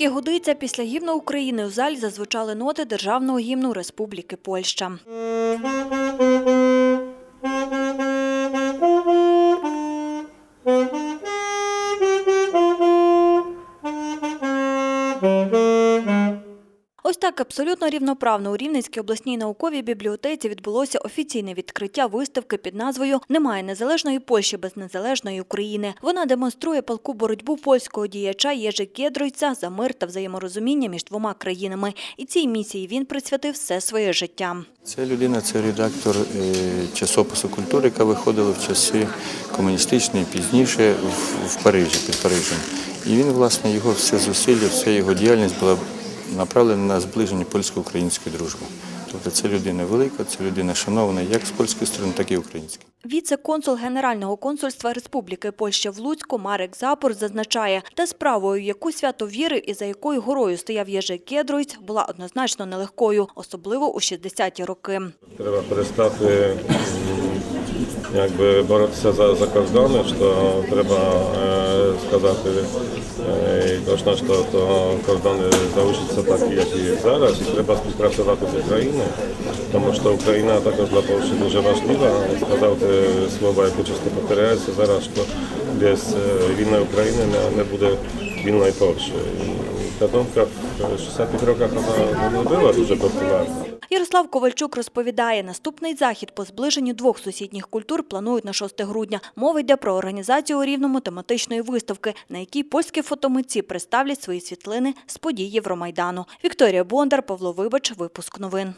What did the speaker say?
Здається, після гімну України у залі зазвучали ноти державного гімну Республіки Польща. Ось так абсолютно рівноправно у Рівненській обласній науковій бібліотеці відбулося офіційне відкриття виставки під назвою Немає незалежної Польщі без незалежної України. Вона демонструє палку боротьбу польського діяча Єжи Кєдройця за мир та взаєморозуміння між двома країнами. І цій місії він присвятив все своє життя. Ця людина це редактор е, часопису культури, яка виходила в часи комуністичної, пізніше в Парижі, під Парижем. І він, власне, його все зусилля, вся його діяльність була направлена на зближення польсько-української дружби. Тобто це людина велика, це людина шанована як з польської сторони, так і української. Віце-консул Генерального консульства Республіки Польща в Луцьку Марек Запор зазначає, та справою, яку свято віри і за якою горою стояв Єжи Кєдройць, була однозначно нелегкою, особливо у 60-ті роки. Треба перестати якби боротися за, за кордони, що треба е, сказати е, точно, що то кордони залишаться такі, як і зараз, і треба співпрацювати з Україною, тому що Україна також для Польщі дуже важлива. Сказав те слова, які часто повторяються зараз, що без е, вільної України не, не буде вільної Польщі. І та думка в 60-х роках вона не була дуже популярна. Ярослав Ковальчук розповідає, наступний захід по зближенню двох сусідніх культур планують на 6 грудня. Мова йде про організацію у Рівному тематичної виставки, на якій польські фотомитці представлять свої світлини з подій Євромайдану. Вікторія Бондар, Павло Вибач, випуск новин.